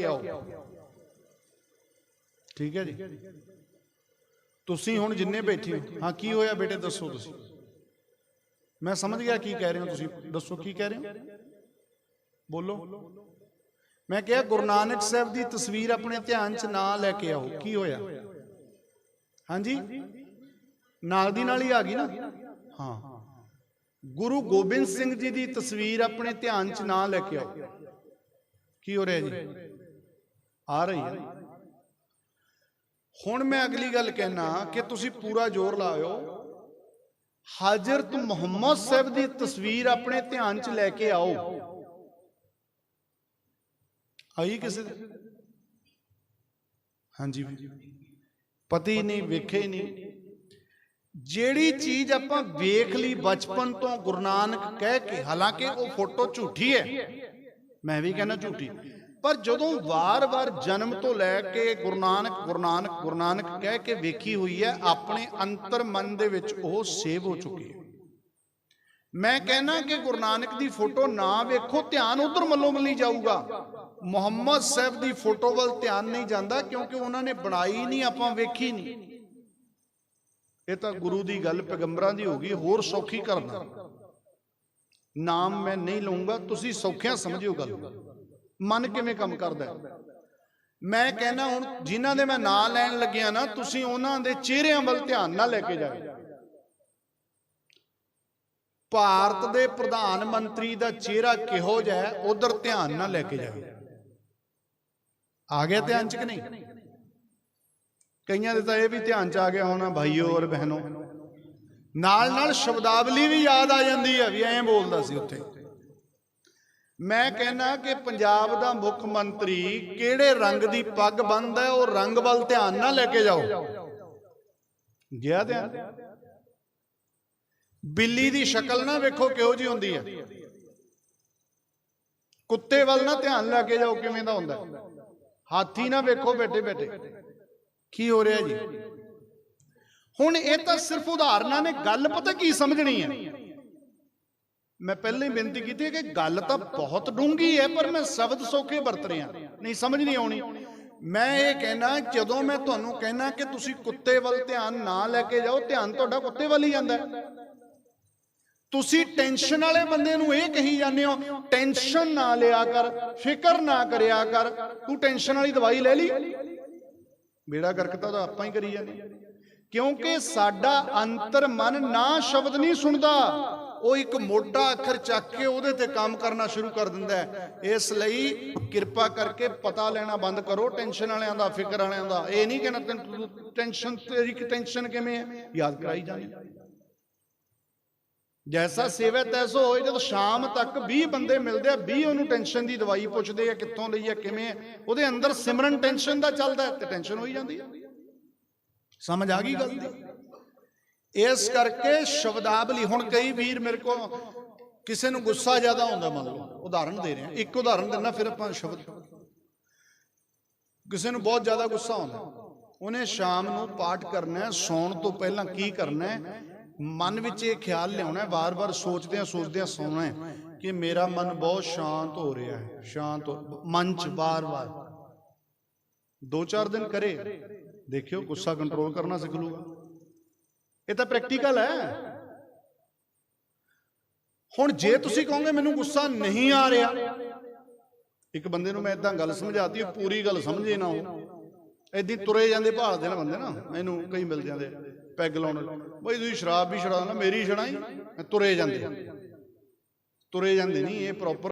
ਕੇ ਆਓ। ਠੀਕ ਹੈ ਜੀ? ਤੁਸੀਂ ਹੁਣ ਜਿੰਨੇ ਬੈਠੇ ਹੋ। ਹਾਂ, ਕੀ ਹੋਇਆ ਬੇਟੇ? ਦੱਸੋ ਤੁਸੀਂ। ਮੈਂ ਸਮਝ ਗਿਆ ਕੀ ਕਹਿ ਰਹੇ ਹੋ ਤੁਸੀਂ। ਦੱਸੋ ਕੀ ਕਹਿ ਰਹੇ ਹੋ? ਬੋਲੋ। ਮੈਂ ਕਿਹਾ ਗੁਰੂ ਨਾਨਕ ਸਾਹਿਬ ਦੀ ਤਸਵੀਰ ਆਪਣੇ ਧਿਆਨ 'ਚ ਨਾ ਲੈ ਕੇ ਆਓ। ਕੀ ਹੋਇਆ? ਹਾਂਜੀ? ਨਾਲ ਦੀ ਨਾਲ ਹੀ ਆ ਗਈ ਨਾ? ਹਾਂ। ਗੁਰੂ ਗੋਬਿੰਦ ਸਿੰਘ ਜੀ ਦੀ ਤਸਵੀਰ ਆਪਣੇ ਧਿਆਨ 'ਚ ਨਾ ਲੈ ਕੇ ਆਓ। ਕੀ ਹੋ ਰਿਹਾ ਜੀ? ਆ ਰਹੀ ਹੈ। ਹੁਣ ਮੈਂ ਅਗਲੀ ਗੱਲ ਕਹਿਣਾ ਕਿ ਤੁਸੀਂ ਪੂਰਾ ਜ਼ੋਰ ਲਾਇਓ। ਹਾਜ਼ਰਤ ਮੁਹੰਮਦ ਸਾਹਿਬ ਦੀ ਤਸਵੀਰ ਆਪਣੇ ਧਿਆਨ 'ਚ ਲੈ ਕੇ ਆਓ। ਆਈ ਕਿਸੇ ਹਾਂਜੀ। ਪਤੀ ਨਹੀਂ, ਵੇਖੇ ਹੀ ਨਹੀਂ। ਜਿਹੜੀ ਚੀਜ਼ ਆਪਾਂ ਵੇਖ ਲਈ ਬਚਪਨ ਤੋਂ ਗੁਰੂ ਨਾਨਕ ਕਹਿ ਕੇ, ਹਾਲਾਂਕਿ ਉਹ ਫੋਟੋ ਝੂਠੀ ਹੈ। ਮੈਂ ਵੀ ਕਹਿੰਦਾ ਝੂਠੀ। ਪਰ ਜਦੋਂ ਵਾਰ-ਵਾਰ ਜਨਮ ਤੋਂ ਲੈ ਕੇ ਗੁਰੂ ਨਾਨਕ ਗੁਰੂ ਨਾਨਕ ਗੁਰੂ ਨਾਨਕ ਕਹਿ ਕੇ ਵੇਖੀ ਹੋਈ ਹੈ, ਆਪਣੇ ਅੰਤਰ ਮਨ ਦੇ ਵਿੱਚ ਉਹ ਸੇਵ ਹੋ ਚੁੱਕੀ ਹੈ। ਮੈਂ ਕਹਿਣਾ ਕਿ ਗੁਰੂ ਨਾਨਕ ਦੀ ਫੋਟੋ ਨਾ ਵੇਖੋ, ਧਿਆਨ ਉਧਰ ਮੱਲੋ ਮੱਲੀ ਜਾਊਗਾ। ਮੁਹੰਮਦ ਸਾਹਿਬ ਦੀ ਫੋਟੋ ਵੱਲ ਧਿਆਨ ਨਹੀਂ ਜਾਂਦਾ ਕਿਉਂਕਿ ਉਹਨਾਂ ਨੇ ਬਣਾਈ ਨਹੀਂ, ਆਪਾਂ ਵੇਖੀ ਨਹੀਂ। ਇਹ ਤਾਂ ਗੁਰੂ ਦੀ ਗੱਲ ਪੈਗੰਬਰਾਂ ਦੀ ਹੋ ਗਈ, ਹੋਰ ਸੌਖੀ ਕਰਨਾ। ਨਾਮ ਮੈਂ ਨਹੀਂ ਲਵਾਂਗਾ ਤੁਸੀਂ ਸੌਖਿਆ ਸਮਝਿਓ ਗੱਲ। ਮਨ ਕਿਵੇਂ ਕੰਮ ਕਰਦਾ ਹੈ? ਮੈਂ ਕਹਿੰਦਾ ਹੁਣ ਜਿਨ੍ਹਾਂ ਦੇ ਮੈਂ ਨਾਂ ਲੈਣ ਲੱਗਿਆ ਨਾ, ਤੁਸੀਂ ਉਹਨਾਂ ਦੇ ਚਿਹਰਿਆਂ ਵੱਲ ਧਿਆਨ ਨਾ ਲੈ ਕੇ ਜਾਓ। ਭਾਰਤ ਦੇ ਪ੍ਰਧਾਨ ਮੰਤਰੀ ਦਾ ਚਿਹਰਾ ਕਿਹੋ ਜਿਹਾ ਹੈ, ਉਧਰ ਧਿਆਨ ਨਾ ਲੈ ਕੇ ਜਾਓ। ਆ ਗਿਆ ਧਿਆਨ ਚ ਕਿ ਨਹੀਂ? ਕਈਆਂ ਦੇ ਤਾਂ ਇਹ ਵੀ ਧਿਆਨ ਚ ਆ ਗਿਆ ਹੋਣਾ, ਭਾਈਓ ਔਰ ਬਹਿਨੋ। ਨਾਲ ਨਾਲ ਸ਼ਬਦਾਵਲੀ ਵੀ ਯਾਦ ਆ ਜਾਂਦੀ ਹੈ ਵੀ ਐਂ ਬੋਲਦਾ ਸੀ ਉੱਥੇ। ਮੈਂ ਕਹਿਣਾ ਕਿ ਪੰਜਾਬ ਦਾ ਮੁੱਖ ਮੰਤਰੀ ਕਿਹੜੇ ਰੰਗ ਦੀ ਪੱਗ ਬੰਨਦਾ ਹੈ, ਉਹ ਰੰਗ ਵੱਲ ਧਿਆਨ ਨਾ ਲੈ ਕੇ ਜਾਓ। ਗਿਆ ਧਿਆਨ? ਬਿੱਲੀ ਦੀ ਸ਼ਕਲ ਨਾ ਵੇਖੋ ਕਿਹੋ ਜੀ ਹੁੰਦੀ ਹੈ। ਕੁੱਤੇ ਵੱਲ ਨਾ ਧਿਆਨ ਲੈ ਕੇ ਜਾਓ ਕਿਵੇਂ ਦਾ ਹੁੰਦਾ ਹਾਥੀ ਨਾ ਵੇਖੋ ਬੈਠੇ ਬੈਠੇ। ਕੀ ਹੋ ਰਿਹਾ ਜੀ? ਹੁਣ ਇਹ ਤਾਂ ਸਿਰਫ ਉਦਾਹਰਨਾਂ ਨੇ, ਗੱਲ ਪਤਾ ਕੀ ਸਮਝਣੀ ਹੈ? ਮੈਂ ਪਹਿਲਾਂ ਹੀ ਬੇਨਤੀ ਕੀਤੀ ਹੈ ਕਿ ਗੱਲ ਤਾਂ ਬਹੁਤ ਡੂੰਗੀ ਹੈ, ਪਰ ਮੈਂ ਸ਼ਬਦ ਸੌਖੇ ਵਰਤ ਰਿਹਾ। ਨਹੀਂ, ਸਮਝ ਨਹੀਂ ਆਉਣੀ। ਮੈਂ ਇਹ ਕਹਿਣਾ, ਜਦੋਂ ਮੈਂ ਤੁਹਾਨੂੰ ਕਹਿਣਾ ਕਿ ਤੁਸੀਂ ਕੁੱਤੇ ਵੱਲ ਧਿਆਨ ਨਾ ਲੈ ਕੇ ਜਾਓ, ਧਿਆਨ ਤੁਹਾਡਾ ਕੁੱਤੇ ਵੱਲ ਹੀ ਜਾਂਦਾ ਤੁਸੀਂ ਟੈਨਸ਼ਨ ਵਾਲੇ ਬੰਦੇ ਨੂੰ ਇਹ ਕਹੀ ਜਾਂਦੇ ਹੋ, ਟੈਨਸ਼ਨ ਨਾ ਲਿਆ ਕਰ, ਫਿਕਰ ਨਾ ਕਰਿਆ ਕਰ। ਤੂੰ ਟੈਨਸ਼ਨ ਵਾਲੀ ਦਵਾਈ ਲੈ ਲਈ। ਬੇੜਾ ਗਰਕਤਾ ਤਾਂ ਆਪਾਂ ਹੀ ਕਰੀ ਜਾਂਦੇ ਕਿਉਂਕਿ ਸਾਡਾ ਅੰਤਰ ਮਨ ਨਾ ਸ਼ਬਦ ਨਹੀਂ ਸੁਣਦਾ। ਉਹ ਇੱਕ ਮੋਟਾ ਅੱਖਰ ਚੱਕ ਕੇ ਉਹਦੇ ਤੇ ਕੰਮ ਕਰਨਾ ਸ਼ੁਰੂ ਕਰ ਦਿੰਦਾ ਹੈ। ਇਸ ਲਈ ਕਿਰਪਾ ਕਰਕੇ ਪਤਾ ਲੈਣਾ ਬੰਦ ਕਰੋ ਟੈਨਸ਼ਨ ਵਾਲਿਆਂ ਦਾ ਫਿਕਰ ਵਾਲਿਆਂ ਦਾ। ਇਹ ਨਹੀਂ ਕਹਿਣਾ ਤੈਨੂੰ ਟੈਨਸ਼ਨ ਤੇਰੀ ਕਿ ਟੈਨਸ਼ਨ ਕਿਵੇਂ ਹੈ ਯਾਦ ਕਰਾਈ ਜਾਂਦੇ ਜੈਸਾ ਸੇਵੈ ਤੈਸੋ ਹੋਏ ਜਦ ਸ਼ਾਮ ਤੱਕ 20 ਬੰਦੇ ਮਿਲਦੇ ਆ 20 ਉਹਨੂੰ ਟੈਨਸ਼ਨ ਦੀ ਦਵਾਈ ਪੁੱਛਦੇ ਆ ਕਿੱਥੋਂ ਲਈ ਆ ਕਿਵੇਂ? ਉਹਦੇ ਅੰਦਰ ਸਿਮਰਨ ਟੈਨਸ਼ਨ ਦਾ ਚੱਲਦਾ ਤੇ ਟੈਨਸ਼ਨ ਹੋਈ ਜਾਂਦੀ ਹੈ। ਸਮਝ ਆ ਗਈ ਗੱਲ? ਦੀ ਇਸ ਕਰਕੇ ਸ਼ਬਦਾਵਲੀ, ਹੁਣ ਕਈ ਵੀਰ ਮੇਰੇ ਕੋਲ ਕਿਸੇ ਨੂੰ ਗੁੱਸਾ ਜ਼ਿਆਦਾ ਆਉਂਦਾ ਮੰਨ ਲਓ ਉਦਾਹਰਣ ਦੇ ਰਿਹਾ ਇੱਕ ਉਦਾਹਰਣ ਦਿੰਦਾ, ਫਿਰ ਆਪਾਂ ਸ਼ਬਦ ਕਿਸੇ ਨੂੰ ਬਹੁਤ ਜ਼ਿਆਦਾ ਗੁੱਸਾ ਆਉਂਦਾ। ਉਹਨੇ ਸ਼ਾਮ ਨੂੰ ਪਾਠ ਕਰਨਾ ਹੈ, ਸੌਣ ਤੋਂ ਪਹਿਲਾਂ ਕੀ ਕਰਨਾ ਹੈ? ਮਨ ਵਿੱਚ ਇਹ ਖਿਆਲ ਲਿਆਉਣਾ ਹੈ, ਵਾਰ-ਵਾਰ ਸੋਚਦਿਆਂ ਸੋਚਦਿਆਂ ਸੌਣਾ ਹੈ ਕਿ ਮੇਰਾ ਮਨ ਬਹੁਤ ਸ਼ਾਂਤ ਹੋ ਰਿਹਾ ਹੈ, ਸ਼ਾਂਤ ਹੋ- ਮਨ ਚ ਵਾਰ-ਵਾਰ। ਦੋ ਚਾਰ ਦਿਨ ਕਰੇ। ਦੇਖਿਓ ਗੁੱਸਾ ਕੰਟਰੋਲ ਕਰਨਾ ਸਿੱਖ ਲੂਗਾ ਇਹ ਤਾਂ ਪ੍ਰੈਕਟੀਕਲ ਹੈ। ਹੁਣ ਜੇ ਤੁਸੀਂ ਕਹੋਗੇ ਮੈਨੂੰ ਗੁੱਸਾ ਨਹੀਂ ਆ ਰਿਹਾ। ਇੱਕ ਬੰਦੇ ਨੂੰ ਮੈਂ ਇਦਾਂ ਗੱਲ ਸਮਝਾਤੀ ਉਹ ਪੂਰੀ ਗੱਲ ਸਮਝੇ ਨਾ ਉਹ। ਹੀ ਤੁਰੇ ਜਾਂਦੇ ਭਾਲਦੇ ਨਾ ਬੰਦੇ ਨਾ। ਮੈਨੂੰ ਕਈ ਮਿਲ ਜਾਂਦੇ ਪੈਗ ਲਾਉਣ। ਬਈ ਤੁਸੀਂ ਸ਼ਰਾਬ ਵੀ ਛੜਾ ਨਾ ਮੇਰੀ ਛੜਾਈ ਤੁਰੇ ਜਾਂਦੇ। ਤੁਰੇ ਜਾਂਦੇ ਨਹੀਂ ਇਹ ਪ੍ਰੋਪਰ